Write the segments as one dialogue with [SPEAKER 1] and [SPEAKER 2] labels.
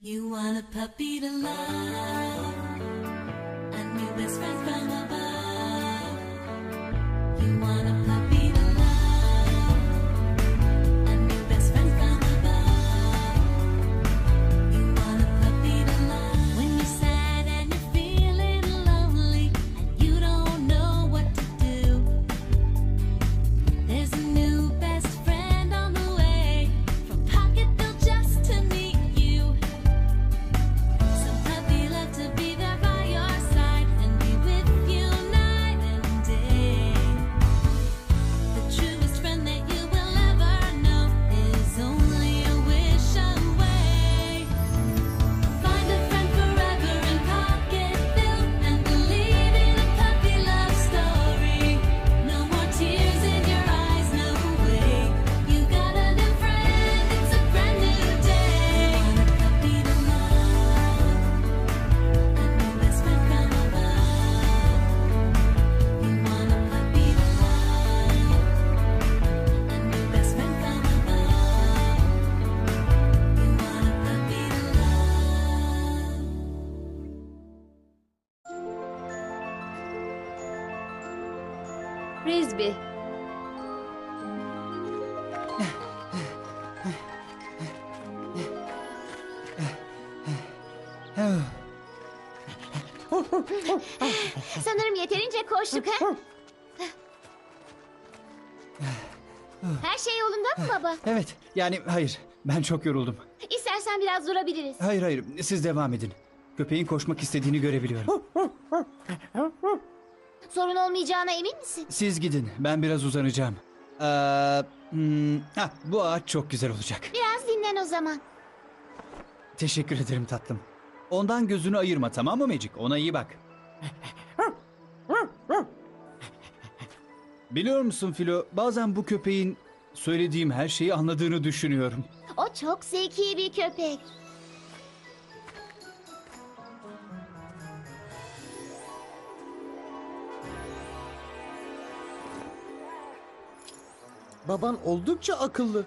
[SPEAKER 1] You want a puppy to love, a new best friend from above. You want a puppy
[SPEAKER 2] Frisbee. Sanırım yeterince koştuk ha? Her şey yolunda mı baba?
[SPEAKER 3] Evet, yani hayır. Ben çok yoruldum.
[SPEAKER 2] İstersen biraz durabiliriz.
[SPEAKER 3] Hayır hayır, siz devam edin. Köpeğin koşmak istediğini görebiliyorum.
[SPEAKER 2] Sorun olmayacağına emin misin?
[SPEAKER 3] Siz gidin, ben biraz uzanacağım. Ee, hmm, ha, bu ağaç çok güzel olacak.
[SPEAKER 2] Biraz dinlen o zaman.
[SPEAKER 3] Teşekkür ederim tatlım. Ondan gözünü ayırma tamam mı Magic? Ona iyi bak. Biliyor musun Filo, bazen bu köpeğin söylediğim her şeyi anladığını düşünüyorum.
[SPEAKER 2] O çok zeki bir köpek.
[SPEAKER 4] Baban oldukça akıllı.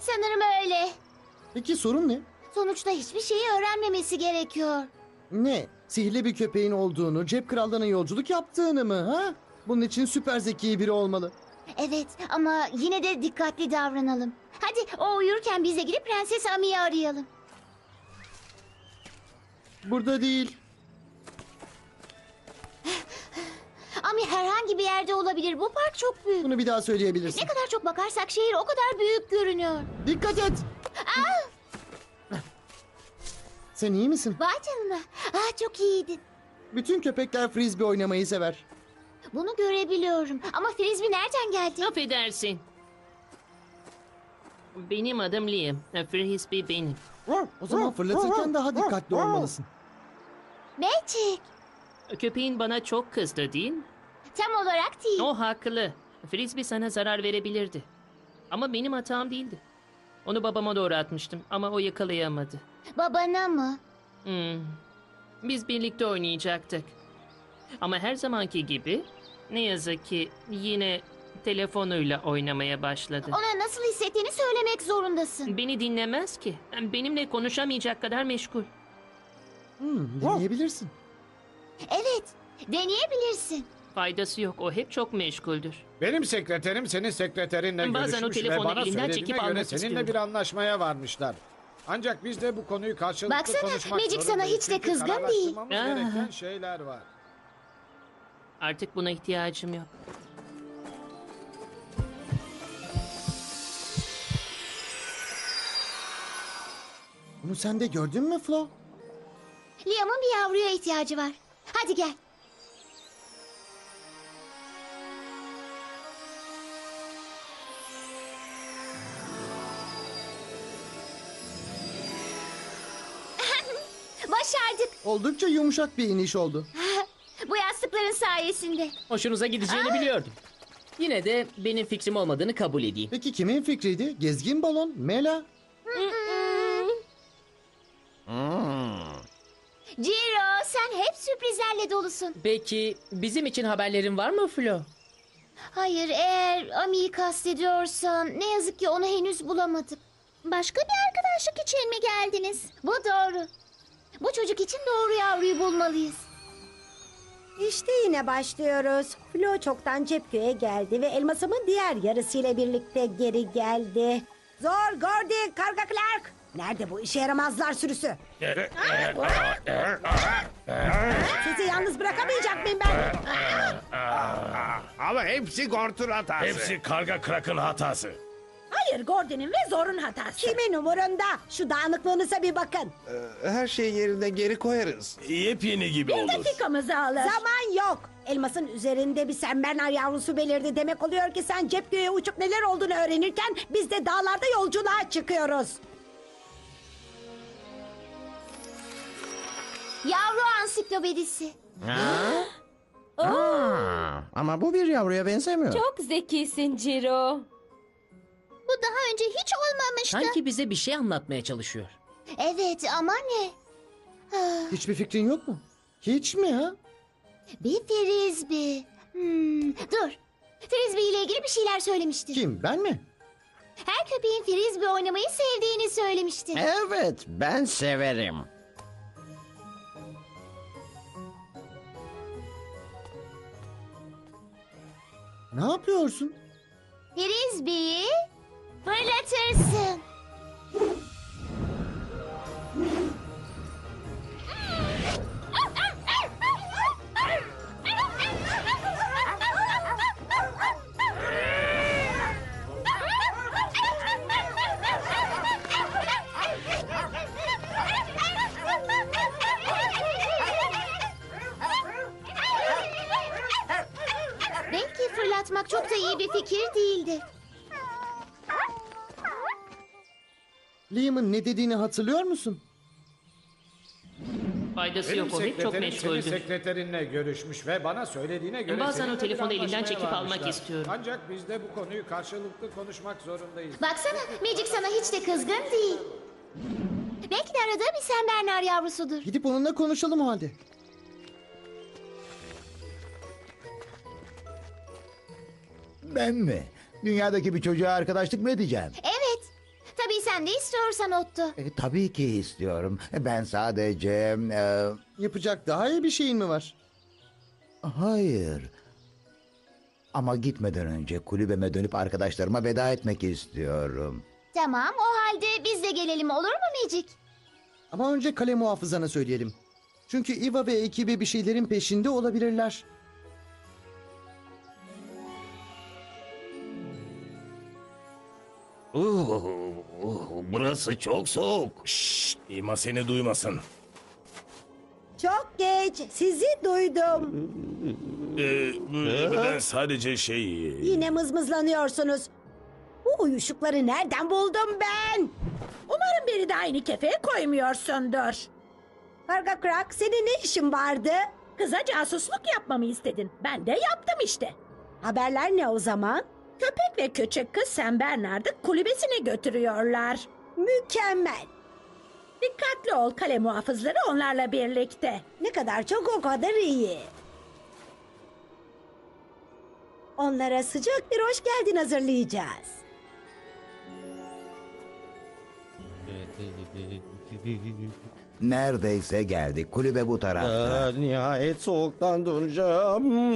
[SPEAKER 2] Sanırım öyle.
[SPEAKER 4] Peki sorun ne?
[SPEAKER 2] Sonuçta hiçbir şeyi öğrenmemesi gerekiyor.
[SPEAKER 4] Ne? Sihirli bir köpeğin olduğunu, cep krallığına yolculuk yaptığını mı ha? Bunun için süper zeki biri olmalı.
[SPEAKER 2] Evet ama yine de dikkatli davranalım. Hadi o uyurken bize gidip Prenses Ami'yi arayalım.
[SPEAKER 4] Burada değil.
[SPEAKER 2] Ami herhangi bir yerde olabilir. Bu park çok büyük.
[SPEAKER 4] Bunu bir daha söyleyebilirsin.
[SPEAKER 2] Ne kadar çok bakarsak şehir o kadar büyük görünüyor.
[SPEAKER 4] Dikkat et. Sen iyi misin?
[SPEAKER 2] Vay canına. Ah, çok iyiydin.
[SPEAKER 4] Bütün köpekler frisbee oynamayı sever.
[SPEAKER 2] Bunu görebiliyorum. Ama Frisbee nereden geldi?
[SPEAKER 5] Affedersin. Benim adım Liam. Frisbee benim.
[SPEAKER 4] O zaman fırlatırken daha dikkatli olmalısın.
[SPEAKER 2] Magic.
[SPEAKER 5] Köpeğin bana çok kızdı değil mi?
[SPEAKER 2] Tam olarak değil.
[SPEAKER 5] O haklı. Frisbee sana zarar verebilirdi. Ama benim hatam değildi. Onu babama doğru atmıştım ama o yakalayamadı.
[SPEAKER 2] Babana mı?
[SPEAKER 5] Hmm. Biz birlikte oynayacaktık. Ama her zamanki gibi ne yazık ki yine telefonuyla oynamaya başladı.
[SPEAKER 2] Ona nasıl hissettiğini söylemek zorundasın.
[SPEAKER 5] Beni dinlemez ki. Benimle konuşamayacak kadar meşgul.
[SPEAKER 4] Hmm, deneyebilirsin.
[SPEAKER 2] Evet. Deneyebilirsin.
[SPEAKER 5] Faydası yok. O hep çok meşguldür.
[SPEAKER 6] Benim sekreterim senin sekreterinle
[SPEAKER 5] Bazen o
[SPEAKER 6] görüşmüş ve
[SPEAKER 5] telefonu
[SPEAKER 6] bana
[SPEAKER 5] elinden
[SPEAKER 6] söylediğine
[SPEAKER 5] çekip
[SPEAKER 6] göre
[SPEAKER 5] almak
[SPEAKER 6] seninle
[SPEAKER 5] istiyorum.
[SPEAKER 6] bir anlaşmaya varmışlar. Ancak biz de bu konuyu karşılıklı
[SPEAKER 2] Baksana,
[SPEAKER 6] konuşmak
[SPEAKER 2] Magic sana
[SPEAKER 6] zorundayız.
[SPEAKER 2] hiç de
[SPEAKER 6] Çünkü
[SPEAKER 2] kızgın
[SPEAKER 6] kararlaştırmamız
[SPEAKER 5] değil.
[SPEAKER 6] gereken şeyler var.
[SPEAKER 5] Artık buna ihtiyacım yok.
[SPEAKER 4] Bunu sen de gördün mü Flo?
[SPEAKER 2] Liam'ın bir yavruya ihtiyacı var. Hadi gel. Başardık.
[SPEAKER 4] Oldukça yumuşak bir iniş oldu.
[SPEAKER 2] Bu yastıkların sayesinde.
[SPEAKER 7] Hoşunuza gideceğini biliyordum. Yine de benim fikrim olmadığını kabul edeyim.
[SPEAKER 4] Peki kimin fikriydi? Gezgin balon, Mela.
[SPEAKER 2] Ciro sen hep sürprizlerle dolusun.
[SPEAKER 7] Peki bizim için haberlerin var mı Flo?
[SPEAKER 2] Hayır eğer Ami'yi kastediyorsan ne yazık ki onu henüz bulamadık. Başka bir arkadaşlık için mi geldiniz? Bu doğru. Bu çocuk için doğru yavruyu bulmalıyız.
[SPEAKER 8] İşte yine başlıyoruz. Flo çoktan Cepköy'e geldi ve elmasımın diğer yarısıyla birlikte geri geldi. Zor, Gordy, Karga Clark. Nerede bu işe yaramazlar sürüsü? Sizi yalnız bırakamayacak mıyım ben?
[SPEAKER 9] Ama hepsi Gort'un hatası.
[SPEAKER 10] Hepsi Karga Krak'ın hatası.
[SPEAKER 8] Hayır, Gordy'nin ve Zor'un hatası. Kimin umurunda? Şu dağınıklığınıza bir bakın.
[SPEAKER 9] Her şeyi yerine geri koyarız.
[SPEAKER 10] Yepyeni gibi olur.
[SPEAKER 8] Dakikamızı alır. Zaman yok. Elmasın üzerinde bir sembernar yavrusu belirdi. Demek oluyor ki sen Cepköy'e uçup neler olduğunu öğrenirken biz de dağlarda yolculuğa çıkıyoruz.
[SPEAKER 2] Yavru ansiklopedisi.
[SPEAKER 9] Ama bu bir yavruya benzemiyor.
[SPEAKER 11] Çok zekisin Ciro.
[SPEAKER 2] Bu daha önce hiç olmamıştı.
[SPEAKER 7] Sanki bize bir şey anlatmaya çalışıyor.
[SPEAKER 2] Evet ama ne? Ah,
[SPEAKER 4] Hiçbir fikrin yok mu? Hiç mi ha?
[SPEAKER 2] Bir frisbee. Hmm, dur. Frisbee ile ilgili bir şeyler söylemişti.
[SPEAKER 4] Kim ben mi?
[SPEAKER 2] Her köpeğin frisbee oynamayı sevdiğini söylemişti.
[SPEAKER 9] Evet ben severim.
[SPEAKER 4] Ne yapıyorsun?
[SPEAKER 2] Frisbee'yi fırlatırsın. Belki fırlatmak çok da iyi bir fikir değildi.
[SPEAKER 4] Liam'ın ne dediğini hatırlıyor musun?
[SPEAKER 5] Faydası
[SPEAKER 6] Benim
[SPEAKER 5] yok o hep çok
[SPEAKER 6] sekreterim senin
[SPEAKER 5] meşguldü.
[SPEAKER 6] sekreterinle görüşmüş ve bana söylediğine göre...
[SPEAKER 5] Bazen
[SPEAKER 6] seninle
[SPEAKER 5] o telefonu
[SPEAKER 6] bir
[SPEAKER 5] elinden
[SPEAKER 6] anlaşmaya
[SPEAKER 5] çekip almak
[SPEAKER 6] varmışlar.
[SPEAKER 5] istiyorum.
[SPEAKER 6] Ancak biz de bu konuyu karşılıklı konuşmak zorundayız.
[SPEAKER 2] Baksana Magic sana hiç de kızgın değil. Belki de aradığı bir Sen Bernard yavrusudur.
[SPEAKER 4] Gidip onunla konuşalım o halde.
[SPEAKER 12] Ben mi? Dünyadaki bir çocuğa arkadaşlık mı edeceğim?
[SPEAKER 2] Evet. Tabii sen de istiyorsan Otto.
[SPEAKER 12] E, tabii ki istiyorum. Ben sadece... e,
[SPEAKER 4] Yapacak daha iyi bir şeyin mi var?
[SPEAKER 12] hayır. Ama gitmeden önce kulübeme dönüp arkadaşlarıma veda etmek istiyorum.
[SPEAKER 2] Tamam o halde biz de gelelim olur mu Magic?
[SPEAKER 4] Ama önce kale muhafızana söyleyelim. Çünkü Iva ve ekibi bir şeylerin peşinde olabilirler.
[SPEAKER 10] Burası çok soğuk. Şşş, İma seni duymasın.
[SPEAKER 8] Çok geç. Sizi duydum.
[SPEAKER 10] Ee, ben sadece şey...
[SPEAKER 8] Yine mızmızlanıyorsunuz. Bu uyuşukları nereden buldum ben? Umarım beni de aynı kefeye koymuyorsundur. Karga Krak senin ne işin vardı? Kıza casusluk yapmamı istedin. Ben de yaptım işte. Haberler ne o zaman? Köpek ve küçük kız Sen Bernard'ı kulübesine götürüyorlar. Mükemmel. Dikkatli ol kale muhafızları onlarla birlikte. Ne kadar çok o kadar iyi. Onlara sıcak bir hoş geldin hazırlayacağız.
[SPEAKER 12] Neredeyse geldik. Kulübe bu tarafta.
[SPEAKER 9] nihayet soğuktan donacağım.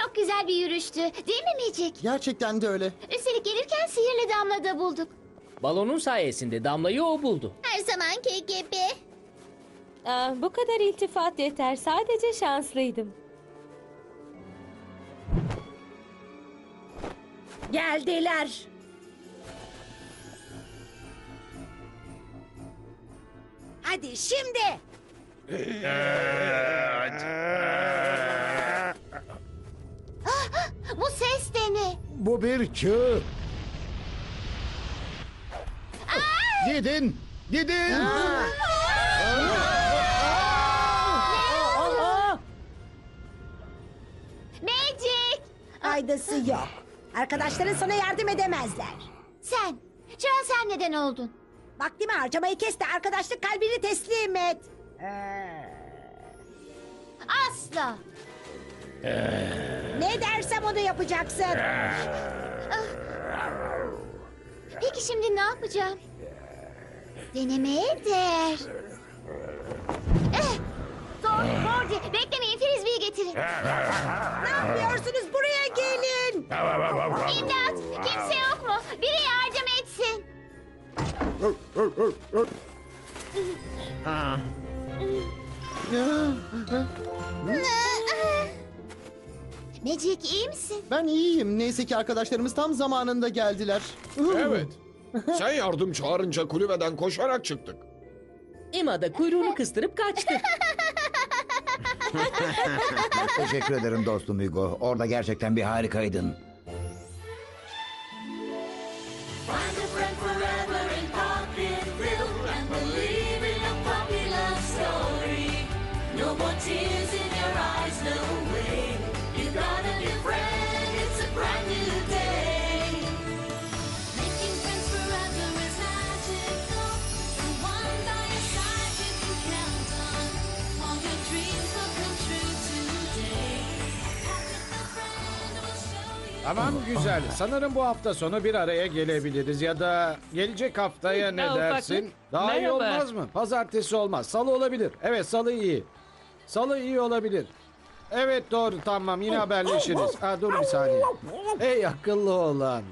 [SPEAKER 2] Çok güzel bir yürüyüştü değil mi Magic?
[SPEAKER 4] Gerçekten de öyle.
[SPEAKER 2] Üstelik gelirken sihirli damla da bulduk.
[SPEAKER 7] Balonun sayesinde damlayı o buldu.
[SPEAKER 2] Her zamanki gibi.
[SPEAKER 11] Aa, bu kadar iltifat yeter. Sadece şanslıydım.
[SPEAKER 8] Geldiler. Hadi şimdi.
[SPEAKER 2] Bu ses de ne?
[SPEAKER 12] Bu bir çığ. Gidin. Gidin.
[SPEAKER 2] Magic!
[SPEAKER 8] Faydası yok. Arkadaşların sana yardım edemezler.
[SPEAKER 2] Sen. Şu an sen neden oldun?
[SPEAKER 8] Vaktimi harcamayı kes de arkadaşlık kalbini teslim et.
[SPEAKER 2] Asla.
[SPEAKER 8] Ne dersem onu yapacaksın.
[SPEAKER 2] Peki şimdi ne yapacağım? Denemeye değer. Eh! Thor, Gordy, beklemeyin Frisbee'yi getirin.
[SPEAKER 8] Ne yapıyorsunuz? Buraya gelin.
[SPEAKER 2] İmdat! Kimse yok mu? Biri yardım.
[SPEAKER 9] Ah,
[SPEAKER 2] Magic iyi misin?
[SPEAKER 4] Ben iyiyim. Neyse ki arkadaşlarımız tam zamanında geldiler.
[SPEAKER 6] Evet. Sen yardım çağırınca kulübeden koşarak çıktık.
[SPEAKER 7] Emma da kuyruğunu kıstırıp kaçtı.
[SPEAKER 12] Teşekkür ederim dostum Hugo. Orada gerçekten bir harikaydın.
[SPEAKER 1] No way. You got a new friend, it's a brand new day. Making friends forever is magical. Someone by your side you can count on. All your dreams will come true today. Pocketville friend will show you.
[SPEAKER 6] Tamam güzel. Sanırım bu hafta sonu bir araya gelebiliriz ya da gelecek haftaya ne
[SPEAKER 5] Ya,
[SPEAKER 6] dersin? Daha iyi
[SPEAKER 5] Merhaba.
[SPEAKER 6] olmaz mı? Pazartesi olmaz. Salı olabilir. Evet salı iyi. Salı iyi olabilir. Evet doğru tamam yine haberleşiriz. Ha, dur bir saniye. Hey akıllı olan.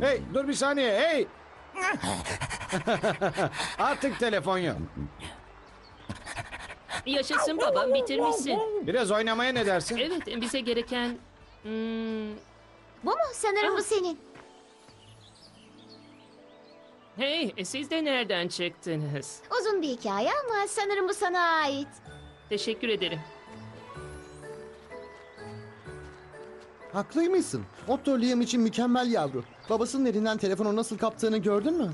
[SPEAKER 6] hey dur bir saniye hey. Artık telefon yok.
[SPEAKER 5] Yaşasın babam bitirmişsin.
[SPEAKER 6] Biraz oynamaya ne dersin?
[SPEAKER 5] Evet bize gereken... Hmm,
[SPEAKER 2] Bu mu? Sanırım bu senin.
[SPEAKER 5] hey e, siz de nereden çıktınız?
[SPEAKER 2] Uzun bir hikaye ama sanırım bu sana ait.
[SPEAKER 5] Teşekkür ederim.
[SPEAKER 4] Haklıymışsın. Otto Liam için mükemmel yavru. Babasının elinden telefonu nasıl kaptığını gördün mü?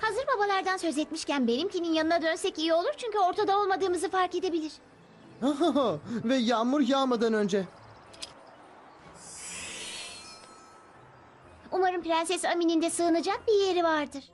[SPEAKER 2] Hazır babalardan söz etmişken benimkinin yanına dönsek iyi olur çünkü ortada olmadığımızı fark edebilir.
[SPEAKER 4] Ve yağmur yağmadan önce.
[SPEAKER 2] Umarım Prenses Amin'in de sığınacak bir yeri vardır.